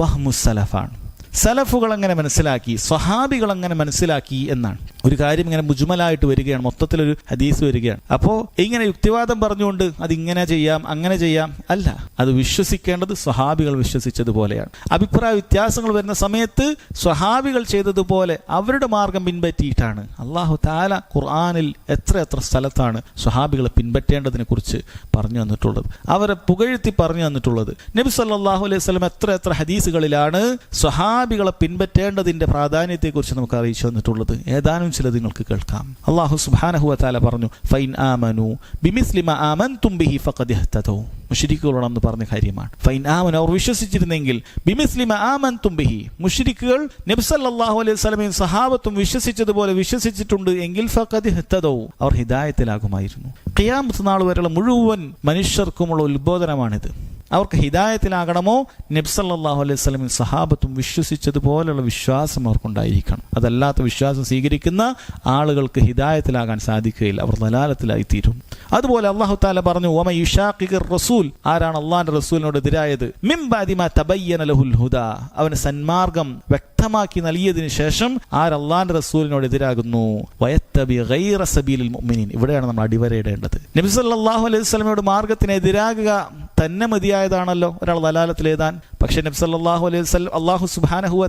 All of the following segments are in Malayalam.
ഫഹ്മുസലഫാണ് സലഫുകൾ അങ്ങനെ മനസ്സിലാക്കി സ്വഹാബികൾ അങ്ങനെ മനസ്സിലാക്കി എന്നാണ്. ഒരു കാര്യം ഇങ്ങനെ മുജുമലായിട്ട് വരികയാണ് മൊത്തത്തിലൊരു ഹദീസ് വരികയാണ്. അപ്പോൾ ഇങ്ങനെ യുക്തിവാദം പറഞ്ഞുകൊണ്ട് അത് ഇങ്ങനെ ചെയ്യാം അങ്ങനെ ചെയ്യാം അല്ല. അത് വിശ്വസിക്കേണ്ടത് സ്വഹാബികൾ വിശ്വസിച്ചതുപോലെയാണ്. അഭിപ്രായ വ്യത്യാസങ്ങൾ വരുന്ന സമയത്ത് സ്വഹാബികൾ ചെയ്തതുപോലെ അവരുടെ മാർഗം പിൻപറ്റിയിട്ടാണ്. അള്ളാഹു താല ഖുർആാനിൽ എത്ര എത്ര സ്ഥലത്താണ് സ്വഹാബികളെ പിൻപറ്റേണ്ടതിനെ കുറിച്ച് പറഞ്ഞു തന്നിട്ടുള്ളത്. അവരെ പുകഴ്ത്തി പറഞ്ഞു തന്നിട്ടുള്ളത്. നബി സല്ലാഹു അലൈഹി സ്വലം എത്ര എത്ര ഹദീസുകളിലാണ് സ്വഹാബികളെ പിൻപറ്റേണ്ടതിന്റെ പ്രാധാന്യത്തെക്കുറിച്ച് നമുക്ക് അറിയിച്ചു തന്നിട്ടുള്ളത്. ഏതാനും ചിലത് നിങ്ങൾക്ക് കേൾക്കാം. അള്ളാഹു സുബ്ഹാനഹു വതആല പറഞ്ഞു ഫൈൻ ആമനു ബിമിസ്ലിമ ആമൻ തുംബിഹി ബിഹി ഫഖദ് ഇഹ്തദൂ. മുഷ്രിക്കുകളോടെന്ന് പറഞ്ഞ കാര്യമാണ്. ഫൈൻ ആമൻ അവർ വിശ്വസിച്ചിരുന്നെങ്കിൽ ബിമിസ്ലിമ ആമൻ തുംബിഹി ബിഹി. നബ്സല്ലാഹു അലൈഹി സ്വലമയും സഹാബത്തും വിശ്വസിച്ചതുപോലെ വിശ്വസിച്ചിട്ടുണ്ട് എങ്കിൽ ഫഖദ് അവർ ഹിദായത്തിലാകുമായിരുന്നു. ഖിയാമത്ത് നാൾ വരെയുള്ള മുഴുവൻ മനുഷ്യർക്കുമുള്ള ഉത്ബോധനമാണിത്. അവർക്ക് ഹിദായത്തിലാകണമോ? നബ്സല്ലാഹു അലൈഹി സ്വലമിൻ സഹാബത്തും വിശ്വസിച്ചതുപോലെയുള്ള വിശ്വാസം അവർക്കുണ്ടായിരിക്കണം. അതല്ലാത്ത വിശ്വാസം സ്വീകരിക്കുന്ന ആളുകൾക്ക് ഹിദായത്തിലാകാൻ സാധിക്കുകയില്ല. അവർ നലാലത്തിലായി തീരും അതുപോലെ അള്ളാഹു താല പറഞ്ഞു ഓമ യുഷാഖിർ റസൂൽ. ആരാണ് അള്ളാഹിന്റെ റസൂലിനോട് എതിരായത്? മിംബാദിമ തബയ്യന ലഹുൽ ഹുദ. അവന് സന്മാർഗം വ്യക്തമാക്കി നൽകിയതിനു ശേഷം ആരല്ലാന്റെ റസൂലിനോട് എതിരാകുന്നു? മുഅ്മിനീൻ. ഇവിടെയാണ് നമ്മൾ അടിവരയിടേണ്ടത്. നബി സല്ലല്ലാഹു അലൈഹി വസല്ലമയുടെ മാർഗത്തിന് എതിരാകുക തന്നെ മതിയായതാണല്ലോ ഒരാൾ ദലാലത്തിലേതാൻ പക്ഷെ നബി സല്ലല്ലാഹു അലൈഹി വസ്ലം അള്ളാഹു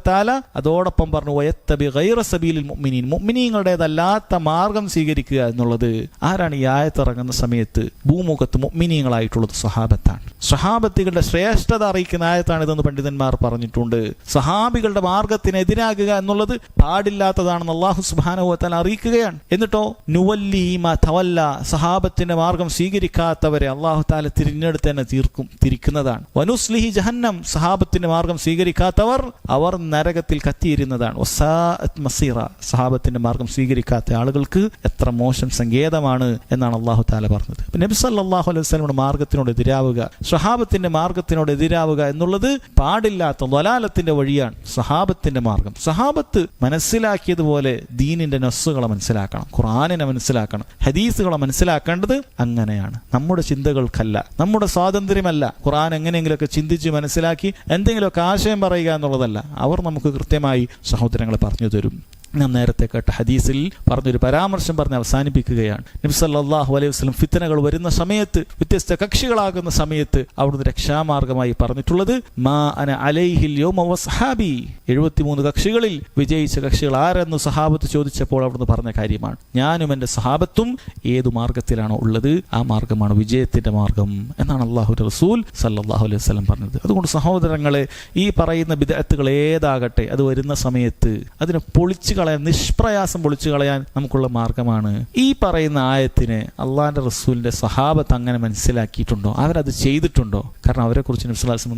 തആല അതോടൊപ്പം പറഞ്ഞു വയത്തബി ഗൈറ സബീലിൽ മുഅ്മിനീൻ. മുഅ്മിനീങ്ങളുടേതല്ലാത്ത മാർഗം സ്വീകരിക്കുക എന്നുള്ളത് ആരാണ് ഈ ആയത്തിറങ്ങുന്ന സമയത്ത് ഭൂമുഖത്ത് മുഅ്മിനീങ്ങളായിട്ടുള്ളത് സ്വഹാബത്താണ്. സ്വഹാബത്തികളുടെ ശ്രേഷ്ഠത അറിയിക്കുന്ന ആയത്താണ് ഇതെന്ന് പണ്ഡിതന്മാർ പറഞ്ഞിട്ടുണ്ട്. സഹാബികളുടെ മാർഗത്തിനെതിരാകുക എന്നുള്ളത് പാടില്ലാത്തതാണെന്ന് അള്ളാഹു വ അറിയിക്കുകയാണ്. എന്നിട്ടോ നുവല്ലീമ തവല്ല. സഹാബത്തിന്റെ മാർഗം സ്വീകരിക്കാത്തവരെ അള്ളാഹു താല തിരിഞ്ഞെടുത്ത് തന്നെ തീർക്കും തിരിക്കുന്നതാണ്. വനുസ്ലിഹി ജഹന്നം സഹാബത്തിന്റെ മാർഗം സ്വീകരിക്കാത്തവർ അവർ നരകത്തിൽ കത്തിയിരുന്നതാണ്. മസീറ സഹാബത്തിന്റെ മാർഗം സ്വീകരിക്കാത്ത ആളുകൾക്ക് എത്ര മോശം സങ്കേതമാണ് എന്നാണ് അള്ളാഹു താല പറഞ്ഞത്. നബി സല്ലല്ലാഹു അലൈഹി വസല്ലമയുടെ മാർഗത്തിനോട് എതിരാവുക സഹാബത്തിന്റെ മാർഗത്തിനോട് എതിരാവുക എന്നുള്ളത് പാടില്ലാത്ത വലാലത്തിന്റെ വഴിയാണ് സഹാബത്തിന്റെ മാർഗം. സഹാബത്ത് മനസ്സിലാക്കിയതുപോലെ ദീനിന്റെ നസ്സുകളെ മനസ്സിലാക്കണം ഖുറാനിനെ മനസ്സിലാക്കണം ഹദീസുകളെ മനസ്സിലാക്കേണ്ടത് അങ്ങനെയാണ്. നമ്മുടെ ചിന്തകൾക്കല്ല. നമ്മുടെ സ്വാതന്ത്ര്യമല്ല ഖുർആൻ എങ്ങനെയെങ്കിലുമൊക്കെ ചിന്തിച്ച് മനസ്സിലാക്കി എന്തെങ്കിലുമൊക്കെ ആശയം പറയുക എന്നുള്ളതല്ല. അവർ നമുക്ക് കൃത്യമായി സഹോദരങ്ങൾ പറഞ്ഞു തരും. നാം നേരത്തെ കേട്ട ഹദീസിൽ പറഞ്ഞൊരു പരാമർശം പറഞ്ഞ് അവസാനിപ്പിക്കുകയാണ്. നബി സല്ലല്ലാഹു അലൈഹി വസ്ലം ഫിത്തനകൾ വരുന്ന സമയത്ത് വ്യത്യസ്ത കക്ഷികളാകുന്ന സമയത്ത് അവിടുന്ന് രക്ഷാമാർഗമായി പറഞ്ഞിട്ടുള്ളത് മാ അന അലൈഹിൽ യൗമ എഴുപത്തിമൂന്ന് കക്ഷികളിൽ വിജയിച്ച കക്ഷികൾ ആരെന്ന് സഹാബത്ത് ചോദിച്ചപ്പോൾ അവിടുന്ന് പറഞ്ഞ കാര്യമാണ്. ഞാനും എന്റെ സഹാബത്തും ഏതു മാർഗത്തിലാണോ ഉള്ളത് ആ മാർഗമാണ് വിജയത്തിന്റെ മാർഗം എന്നാണ് അള്ളാഹു റസൂൽ സല്ലാഹു അലൈഹി വസ്ലം പറഞ്ഞത്. അതുകൊണ്ട് സഹോദരങ്ങളെ ഈ പറയുന്ന വിദഗ്ധകൾ ഏതാകട്ടെ അത് വരുന്ന സമയത്ത് അതിനെ പൊളിച്ചു കളയാൻ നിഷ്പ്രയാസം പൊളിച്ചു കളയാൻ നമുക്കുള്ള മാർഗമാണ്. ഈ പറയുന്ന ആയത്തിന് അള്ളാഹിന്റെ റസൂലിന്റെ സഹാബത്ത് അങ്ങനെ മനസ്സിലാക്കിയിട്ടുണ്ടോ? അവരത് ചെയ്തിട്ടുണ്ടോ? കാരണം അവരെ കുറിച്ച്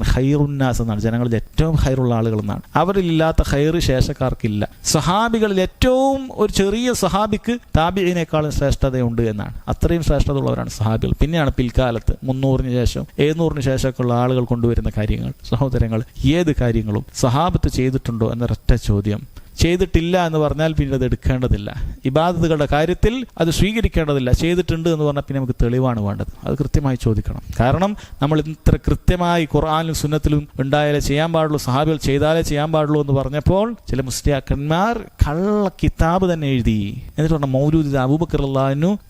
ഹൈറുന്നാസ് എന്നാണ്. ജനങ്ങളിൽ ഏറ്റവും ഹൈറുള്ള ആളുകൾ എന്നാണ്. അവരിലില്ലാത്ത ഹൈറ് ശേഷക്കാർക്കില്ല. സഹാബികളിൽ ഏറ്റവും ഒരു ചെറിയ സഹാബിക്ക് താബിയിനേക്കാളും ശ്രേഷ്ഠതയുണ്ട് എന്നാണ്. അത്രയും ശ്രേഷ്ഠത ഉള്ളവരാണ് സഹാബികൾ പിന്നെയാണ് പിൽക്കാലത്ത് മുന്നൂറിന് ശേഷം എഴുന്നൂറിന് ശേഷമൊക്കെയുള്ള ആളുകൾ കൊണ്ടുവരുന്ന കാര്യങ്ങൾ സഹോദരങ്ങൾ ഏത് കാര്യങ്ങളും സഹാബത്ത് ചെയ്തിട്ടുണ്ടോ എന്നൊരൊറ്റ ചോദ്യം. ചെയ്തിട്ടില്ല എന്ന് പറഞ്ഞാൽ പിന്നെ അത് എടുക്കേണ്ടതില്ല. ഇബാദത്തുകളുടെ കാര്യത്തിൽ അത് സ്വീകരിക്കേണ്ടതില്ല. ചെയ്തിട്ടുണ്ട് എന്ന് പറഞ്ഞാൽ പിന്നെ നമുക്ക് തെളിവാണ് വേണ്ടത്. അത് കൃത്യമായി ചോദിക്കണം. കാരണം നമ്മൾ ഇത്ര കൃത്യമായി ഖുർആാനിലും സുന്നത്തിലും ഉണ്ടായാലേ ചെയ്യാൻ പാടുള്ളൂ സഹാബികൾ ചെയ്താലേ ചെയ്യാൻ പാടുള്ളൂ എന്ന് പറഞ്ഞപ്പോൾ ചില മുസ്ലിയാക്കന്മാർ കള്ള കിതാബ് തന്നെ എഴുതി. എന്നിട്ട് പറഞ്ഞ മൗലൂദ് അബൂബക്കർ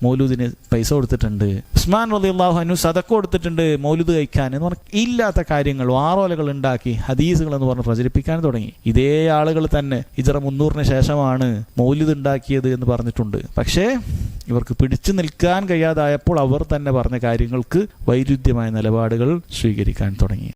മൗലൂദിന് പൈസ കൊടുത്തിട്ടുണ്ട്. ഉസ്മാൻ റലി അള്ളാഹുനു സതക്ക കൊടുത്തിട്ടുണ്ട് മൗലൂദ് കഴിക്കാൻ എന്ന് പറഞ്ഞ ഇല്ലാത്ത കാര്യങ്ങൾ ആറോലകൾ ഉണ്ടാക്കി ഹദീസുകൾ എന്ന് പറഞ്ഞ് പ്രചരിപ്പിക്കാൻ തുടങ്ങി. ഇതേ ആളുകൾ തന്നെ. ഇജറ മുന്നൂറിന് ശേഷമാണ് മൗലിദ് ഉണ്ടാക്കിയത് എന്ന് പറഞ്ഞിട്ടുണ്ട്. പക്ഷേ ഇവർക്ക് പിടിച്ചു നിൽക്കാൻ കഴിയാതായപ്പോൾ അവർ തന്നെ പറഞ്ഞ കാര്യങ്ങൾക്ക് വൈരുദ്ധ്യമായ നിലപാടുകൾ സ്വീകരിക്കാൻ തുടങ്ങി.